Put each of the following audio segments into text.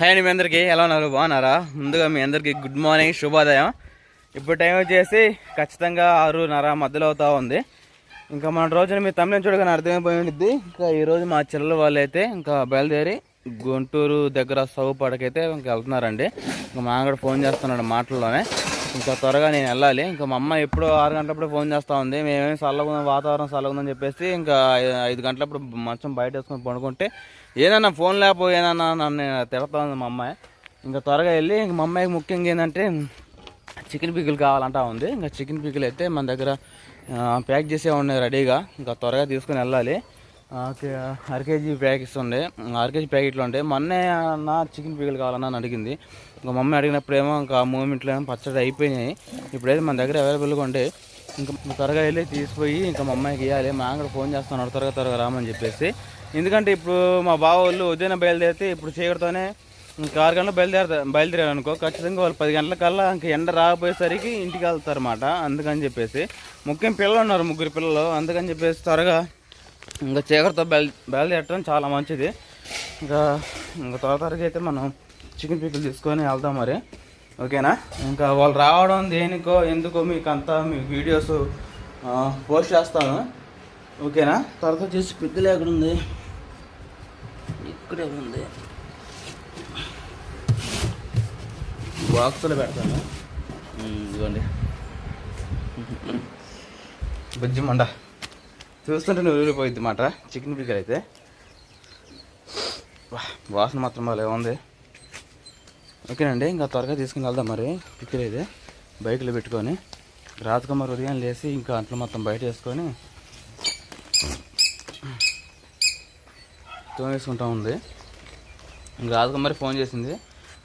Hi అండి మీ అందరికీ. ఎలా ఉన్నారు? బాగున్నారా? ముందుగా మీ అందరికీ గుడ్ మార్నింగ్ శుభోదయం. ఇప్పుడు టైం వచ్చేసి ఖచ్చితంగా ఆరున్నర మధ్యలో అవుతా ఉంది. ఇంకా మన రోజున మీ తమిళం చూడగానే అర్థమైపోయి ఉండిద్ది. ఇంకా ఈరోజు మా చెల్లెల వాళ్ళు అయితే ఇంకా బయలుదేరి గుంటూరు దగ్గర సౌపాడకైతే ఇంకా వెళ్తున్నారండి. ఇంకా మా కూడా ఫోన్ చేస్తున్నాడు మాటల్లోనే. ఇంకా త్వరగా నేను వెళ్ళాలి. ఇంకా మా అమ్మ ఎప్పుడో ఆరు గంటలప్పుడు ఫోన్ చేస్తూ ఉంది. మేమేమి చల్లగా వాతావరణం చల్లగుందని చెప్పేసి ఇంకా ఐదు గంటలప్పుడు మంచం బయట వేసుకొని పండుకుంటే ఏదన్నా ఫోన్ లేకపోయేనన్నా నన్ను తిడతా ఉంది మా అమ్మాయి. ఇంకా త్వరగా వెళ్ళి ఇంక మా అమ్మాయికి ముఖ్యంగా ఏంటంటే చికెన్ పిక్కులు కావాలంటా ఉంది. ఇంకా చికెన్ పిక్కులు అయితే మన దగ్గర ప్యాక్ చేసే ఉన్నాయి రెడీగా. ఇంకా త్వరగా తీసుకుని వెళ్ళాలి. ఓకే అరకేజీ ప్యాకెట్స్ ఉండే. అరకేజీ ప్యాకెట్లు ఉండే మొన్నే నా చికెన్ పిగలు కావాలన్నా అని అడిగింది. ఇంకా మమ్మీ అడిగినప్పుడేమో ఇంకా మూమెంట్లో ఏమో పచ్చడి అయిపోయినాయి. ఇప్పుడైతే మన దగ్గర అవైలబుల్గా ఉండే ఇంకా త్వరగా వెళ్ళి తీసుకుపోయి ఇంకా మా అమ్మాయికి ఇవ్వాలి మా అంగడ ఫోన్ చేస్తున్నాడు త్వరగా త్వరగా రామని చెప్పేసి. ఎందుకంటే ఇప్పుడు మా బావ వాళ్ళు ఉదయం బయలుదేరితే ఇప్పుడు చీకటితోనే ఇంకా ఆరు గంటలు బయలుదేరతారు బయలుదేరారు అనుకో. ఖచ్చితంగా వాళ్ళు పది గంటల కల్లా ఇంకా ఎండ రాకపోయేసరికి ఇంటికి వెళ్తారు అన్నమాట అందుకని చెప్పేసి ముఖ్యం పిల్లలు ఉన్నారు ముగ్గురు పిల్లలు. అందుకని చెప్పేసి త్వరగా ఇంకా చీకటితో బయలు బయలుదేరటం చాలా మంచిది. ఇంకా ఇంకా త్వర అయితే మనం చికెన్ పీకులు తీసుకొని వెళ్దాం మరి. ఓకేనా? ఇంకా వాళ్ళు రావడం దేనికో ఎందుకో మీకు అంతా మీకు వీడియోస్ పోస్ట్ చేస్తాను. ఓకేనా? త్వరగా చేసి పిక్కులు ఎక్కడ ఉంది ఇక్కడే ఉంది. బాక్సులో పెడతాను. ఇదిగోండి. బుజ్జి మండ. చూస్తుంటే నువ్వు ఊరిపోయిద్ది మాట. చికెన్ పిక్కర్ అయితే. వాసన మాత్రం భలే ఉంది. ఓకేనండి ఇంకా త్వరగా తీసుకుని వెళ్దాం మరి. పిక్కర్ అయితే బైక్లో పెట్టుకొని. రాజకుమారి ఉదయం లేచి ఇంకా అంట్లో మొత్తం బయట వేసుకొని తోమేసుకుంటా ఉంది. ఇంకా రాజకుమారి ఫోన్ చేసింది.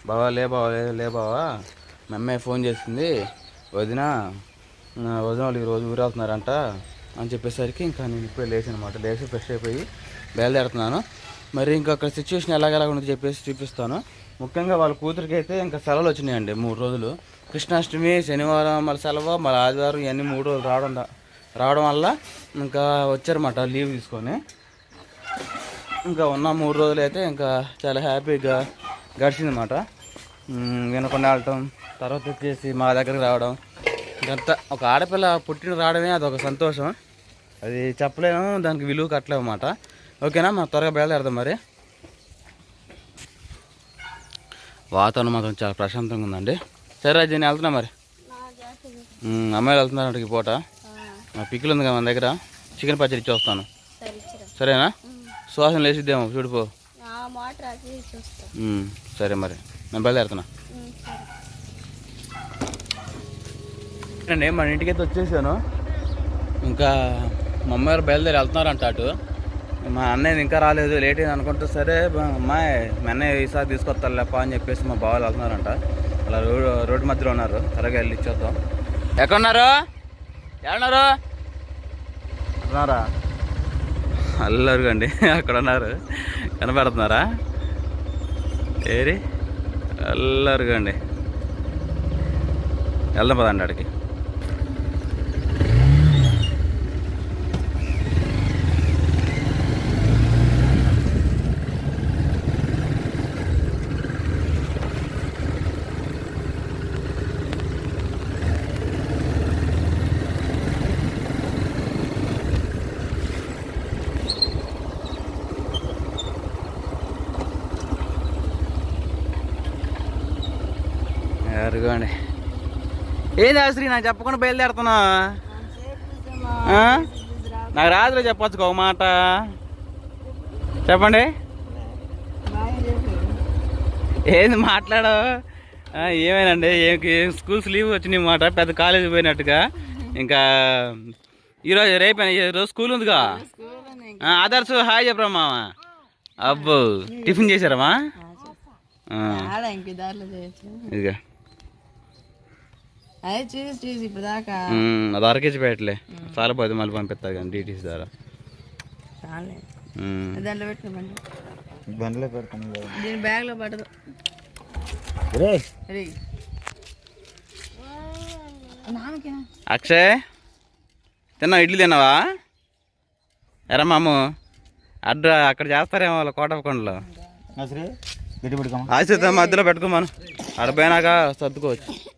బావా లే బావా లే లే బావా. మా అమ్మాయి ఫోన్ చేసింది. వదిన వదిన వాళ్ళు ఈరోజు ఊరు వెళ్తున్నారంట అని చెప్పేసరికి ఇంకా నేను ఇప్పుడే లేచి అనమాట లేచి ఫ్రెష్ అయిపోయి బయలుదేరుతున్నాను. మరి ఇంకా అక్కడ సిచ్యువేషన్ ఎలాగెలా ఉందో చెప్పేసి చూపిస్తాను. ముఖ్యంగా వాళ్ళ కూతురికి అయితే ఇంకా సెలవులు వచ్చినాయండి మూడు రోజులు. కృష్ణాష్టమి శనివారం మళ్ళీ సెలవు మళ్ళీ ఆదివారం ఇవన్నీ మూడు రోజులు రావడం రావడం వల్ల ఇంకా వచ్చారన్నమాట లీవ్ తీసుకొని. ఇంకా ఉన్న మూడు రోజులు అయితే ఇంకా చాలా హ్యాపీగా గడిచిందన్నమాట. వినకుండా వెళ్ళటం తర్వాత వచ్చేసి మా దగ్గరికి రావడం ఇదంతా ఒక ఆడపిల్ల పుట్టిన రావడమే అదొక సంతోషం. అది చెప్పలేము దానికి విలువ కట్టలేము అన్నమాట. ఓకేనా? మనం త్వరగా బయలుదేరదాం మరి. వాతావరణం మాత్రం చాలా ప్రశాంతంగా ఉందండి. సరే రాజు నేను వెళ్తున్నా మరి. అమ్మాయిలు వెళ్తున్నారు పూట. పిక్కులు ఉంది కదా మన దగ్గర. చికెన్ పచ్చడి ఇచ్చి వస్తాను సరే ఇచ్చిరా. సరేనా? సువాసన లేచిద్దేమో చూడిపో సరే మరి. నేను బయలుదేరుతున్నా. అండి మన ఇంటికైతే వచ్చేసాను. ఇంకా మా అమ్మగారు గారు బయలుదేరి వెళ్తున్నారంట అటు. మా అన్నయ్య ఇంకా రాలేదు లేట్ అయింది అనుకుంటే సరే మా అమ్మాయి మా అన్నయ్య ఈసారి తీసుకొస్తారులేపా అని చెప్పేసి మా బావాలు వెళ్తున్నారంట. అలా రోడ్ రోడ్డు మధ్యలో ఉన్నారు త్వరగా వెళ్ళి ఇచ్చేద్దాం ఎక్కడున్నారు? ఎక్కడున్నారు? ఉన్నారా? అల్లరుగండి అక్కడ ఉన్నారు కనపడుతున్నారా ఏరి? అల్లరుగండి. వెళ్దాం పదండి అడిగి ఎరుగండి ఏంది శ్రీ నాకు చెప్పకుండా బయలుదేరుతున్నా? నాకు రాత్రి చెప్పొచ్చు ఒక మాట. చెప్పండి. ఏంది మాట్లాడవు? ఏమేనండి? ఏం ఏం స్కూల్స్ లీవ్ వచ్చినాయి మాట పెద్ద కాలేజీ పోయినట్టుగా. ఇంకా ఈరోజు రేపు ఈరోజు స్కూల్ ఉందిగా? ఆదర్శ్ హాయ్ చెప్పరా మామ. అబ్బో టిఫిన్ చేశారమ్మా ఇదిగా. అదే అరకేజీ పెట్టలే చాలా పది మళ్ళీ పంపిస్తారు కానీ డీటీసీ ద్వారా. దాంట్లో పెట్టిన బండి. బండిలో పెడతాను దీని పడదు. అక్షయ్ తిన్నావు? ఇడ్లీ తిన్నావా? ఎరా మాము అడ్డు అక్కడ చేస్తారేమో వాళ్ళ కోటపకొండలో నసరే గట్టి పట్టుకోమా? ఆశ మధ్యలో పెట్టుకోమను. అడపోయినాక సర్దుకోవచ్చు. ఆ?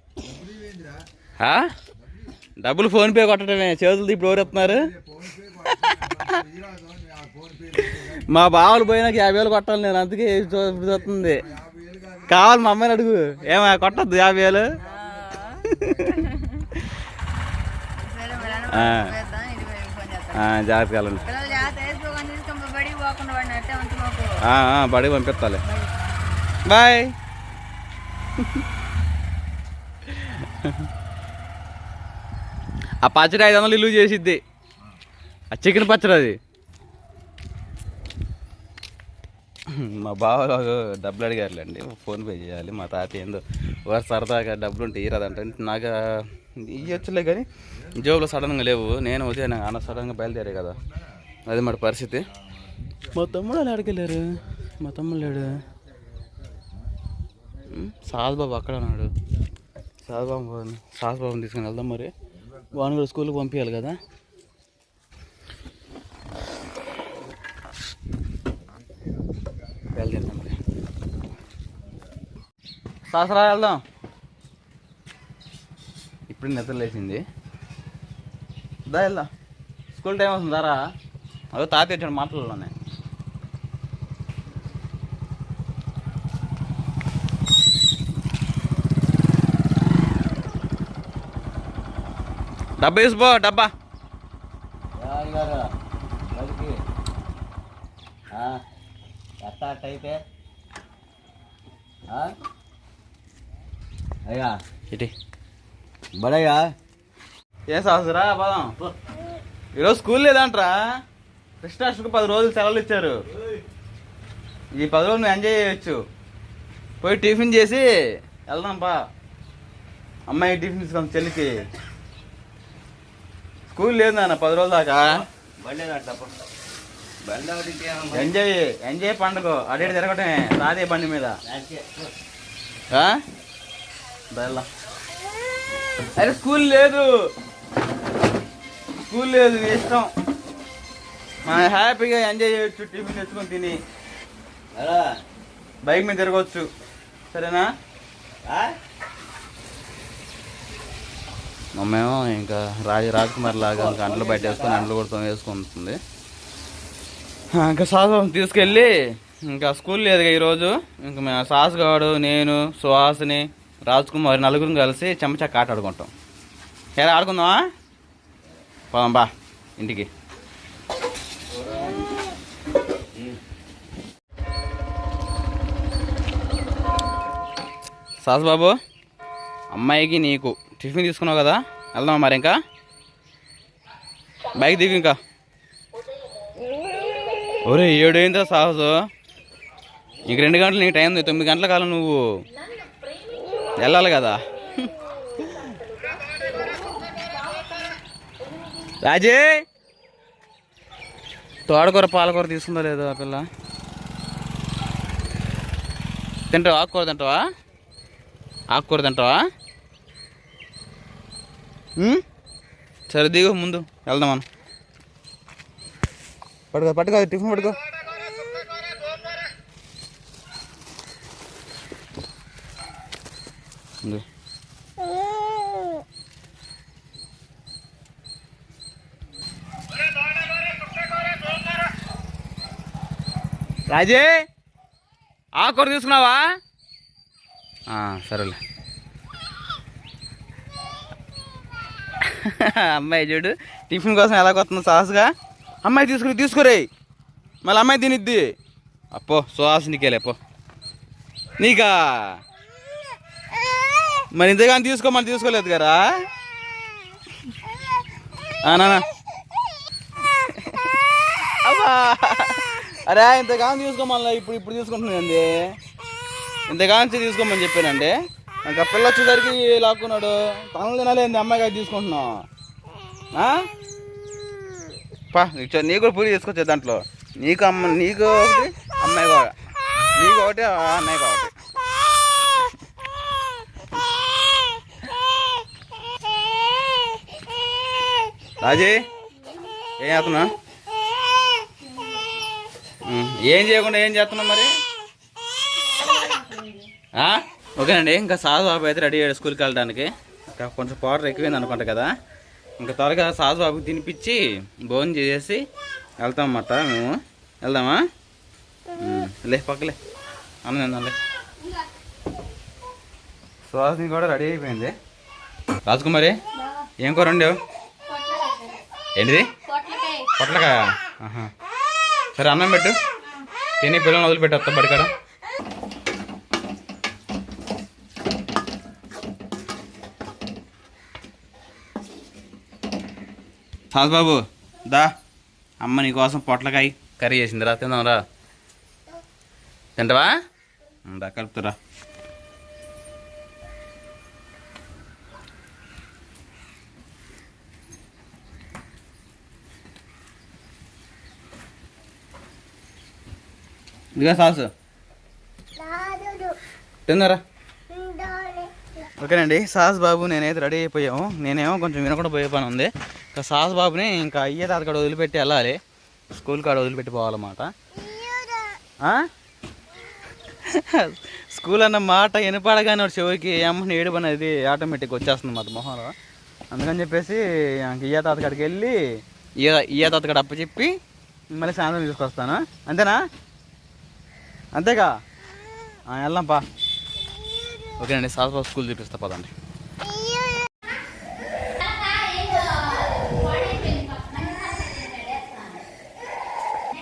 డబ్బులు ఫోన్పే కొట్టడమే. చేతులు ఇప్పుడు ఎవరెత్తున్నారు మా బావలు పోయినాక యాభై వేలు కొట్టాలి నేను. అందుకే చూ- ఇప్పుడు వస్తుంది. కావాలి మా అమ్మాయిని అడుగు. ఏమా కొట్టద్దు యాభై వేలు? జాగ్రత్తగా బడికి పంపిస్తాలే. బాయ్. ఆ పచ్చడి ఐదు వందలు ఇల్లు చేసిద్ది. ఆ చికెన్ పచ్చడి అది. మా బావ డబ్బులు అడిగారులేండి ఫోన్ పే చేయాలి. మా తాత ఏందో వారు సరదాగా డబ్బులు ఉంటే ఇరదంటే నాకు ఇవ్వచ్చులే కానీ జోబులో సడన్గా లేవు. నేను ఉదయం అన్న సడన్గా బయలుదేరే కదా. అది మరి పరిస్థితి. మా తమ్ముడు అలా అడగలేరు. మా తమ్ముడు లేడు. సాధుబాబు అక్కడ ఉన్నాడు. సాధుబాబు సాధుబాబుని తీసుకుని వెళ్దాం మరి. వాడిని కూడా స్కూల్కి పంపించాలి కదా. బయలుదేరుతాం మరి. సాసరా వెళ్దాం. ఇప్పుడు నిద్రలేసింది దా వెళ్దాం. స్కూల్ టైం వస్తుంది దారా అదో తాత వచ్చాడు మాటల్లోనే డబ్బా వేసిపో డబ్బా. అయితే అయ్యా ఇటీ. బడయ్యా. ఏ సాసరా పదం? ఈరోజు స్కూల్ లేదంట్రా? కృష్ణాష్టమికి పది రోజులు సెలవులు ఇచ్చారు. ఈ పది రోజులు నువ్వు ఎంజాయ్ చేయొచ్చు. పోయి టిఫిన్ చేసి వెళ్దాం పా. అమ్మాయి టిఫిన్ తీసుకొని చెల్లికి. స్కూల్ లేదు నాన్న పది రోజుల దాకా. ఎంజాయ్ ఎంజాయ్ పండుగ. అడే తిరగటమే రాదే బండి మీద. వెళ్దాం. అరే స్కూల్ లేదు. స్కూల్ లేదు నీ ఇష్టం. మనం హ్యాపీగా ఎంజాయ్ చేయొచ్చు టిఫిన్ తెచ్చుకొని తిని. బైక్ మీద తిరగవచ్చు సరేనా? మేము ఇంకా రాజ రాజకుమార్ లాగా ఇంకా అంట్లు బయట వేసుకొని అంట్లు కూడా వేసుకుంటుంది. ఇంకా సాసు తీసుకెళ్ళి ఇంకా స్కూల్ లేదు ఈరోజు. ఇంకా మేము సాసుగాడు నేను సుహాసిని రాజ్ కుమార్ నలుగురం కలిసి చెంచా ఆట ఆడుకుంటాం. ఎలా ఆడుకుందామా? పోదాం బా ఇంటికి. సాస్ బాబు అమ్మాయికి నీకు. టిఫిన్ తీసుకున్నావు కదా? వెళ్దామా మరి ఇంకా? బైక్ దిగు ఇంకా. ఒరే ఏడైందా సాహసు? ఇంక రెండు గంటలు నీకు టైం తొమ్మిది గంటల కాలం నువ్వు వెళ్ళాలి కదా? రాజే! తోడకూర పాలకూర తీసుకుందా లేదు ఆ పిల్ల? తింటావా? ఆకుకూర తింటావా? ఆకుకూర తింటావా? సరే దిగు ముందు వెళ్దాం మనం పట్టుకో పట్టుకో టిఫిన్ పట్టుకో. రాజే ఆకూర తీసుకున్నావా? సరేలే. అమ్మాయి చూడు. టిఫిన్ కోసం ఎలా కొత్తుంది సాసుగా అమ్మాయి తీసుకుని తీసుకురే. మళ్ళీ అమ్మాయి తినిద్ది. అప్పో సుహాస్ నీకేలే పో. నీకా? మరి ఇంతగాని తీసుకోమని తీసుకోలేదు కదా? ఆ, అబ్బా. అరే ఇంతగానం తీసుకోమని ఇప్పుడు ఇప్పుడు తీసుకుంటున్నానండి ఇంతగానం తీసుకోమని చెప్పానండి ఇంకా పిల్ల వచ్చేసరికి లాక్కున్నాడు? తనలు తినాలేంది అమ్మాయి గారు తీసుకుంటున్నావు ఆ? పా నీకు కూడా పూరి తీసుకొచ్చే దాంట్లో. నీకు అమ్మ నీకు ఒకటి అమ్మాయి కూడా నీకు ఒకటి అన్నయ్య అమ్మాయి ఒకటి రాజీ ఏం చేస్తున్నా ఏం చేయకుండా ఏం చేస్తున్నావు మరి? ఆ? ఓకేనండి ఇంకా సాధు బాబు అయితే రెడీ అయ్యాడు స్కూల్కి వెళ్ళడానికి. ఇంకా కొంచెం పౌడర్ ఎక్కువైంది అనుకుంటా కదా. ఇంకా త్వరగా సాధు బాబుకి తినిపించి భోజనం చేసేసి వెళ్తాం అన్నమాట మేము. వెళ్దామా? లే పక్కలే. అన్న తిందాంలే సుహాసిని కూడా రెడీ అయిపోయింది. రాజకుమారి ఏం కూర వండావు? ఏంటిది? పొట్లకాయ. సరే అన్నం పెట్టు. తిని పిల్లల్ని వదిలిపెట్టి వస్తా బడికాడ. బాబు దా. అమ్మ నీకోసం పొట్లకాయ కర్రీ చేసింది రా తిందాం రా. తింటావా? దా కలుపుతురా ఇదిగా సాసు. తిన్నారా? ఓకేనండి సాస్ బాబు నేనైతే రెడీ అయిపోయాము. నేనేమో కొంచెం వినకుండా పోయే పని ఉంది. ఇంకా సాస్ బాబుని ఇంకా అయ్యే తాత కాడ వదిలిపెట్టి వెళ్ళాలి. స్కూల్ కాడ వదిలిపెట్టి పోవాలన్నమాట. స్కూల్ అన్న మాట వినపడగానే వాడి చెవికి ఏమన్నా ఏడుపు అనేది ఆటోమేటిక్ వచ్చేస్తుంది మాట మొహంలో. అందుకని చెప్పేసి ఇయ్య తాత కాడికి వెళ్ళి ఇయ్య ఇయ్య తాత కాడ అప్పచెప్పి మళ్ళీ సాయంత్రం తీసుకొస్తాను అంతేనా? అంతేగా? ఆ, ఓకే అండి ఓకేనండి సాస్బా స్కూల్ చూపిస్తా పదండి.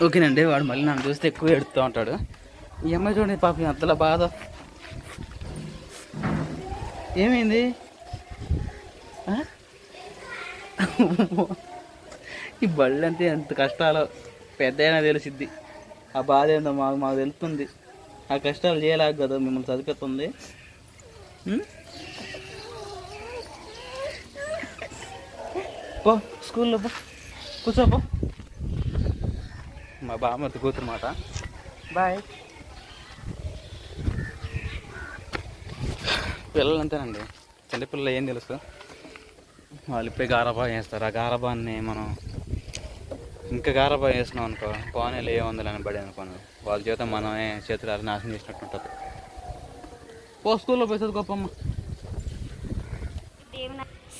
ఓకేనండి వాడు మళ్ళీ నన్ను చూస్తే ఎక్కువ ఎడుతూ ఉంటాడు. ఈ అమ్మాయి చూడండి పాప అంతలా బాధ. ఏమైంది? ఈ బళ్ళు అంతే ఎంత కష్టాలో పెద్ద అయినా తెలిసిద్ది. ఆ బాధ ఏందో మాకు మాకు తెలుస్తుంది. ఆ కష్టాలు చేయలేక కదా మిమ్మల్ని చదివిస్తుంది పో స్కూల్లో పో. కూర్చోపో మా బామ్మర్తి కూతురు మాట. బాయ్. పిల్లలు అంతేనండి చిన్నపిల్లలు ఏం తెలుసు? వాళ్ళు ఇప్పుడే గారాబా చేస్తారు. ఆ గారాబాన్ని మనం ఇంకా గారాబా చేసినాం అనుకో పోనీలు ఏముంది అని పడి అనుకోను వాళ్ళ జీవితం మనమే చేతులు నాశనం చేసినట్టు ఉంటుంది. పో స్కూల్లో పోయి చదువుకోపమ్మ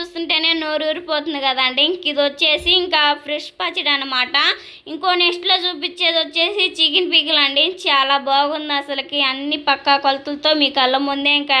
చూస్తుంటేనే నోరు ఊరిపోతుంది కదండి. ఇంక ఇది వచ్చేసి ఇంకా ఫ్రెష్ పచ్చడి అనమాట ఇంకో నెక్స్ట్లో చూపించేది వచ్చేసి చికెన్ పికిల్ అండి చాలా బాగుంది అసలుకి. అన్ని పక్కా కొలతలతో మీ కళ్ళ ముందే ఇంకా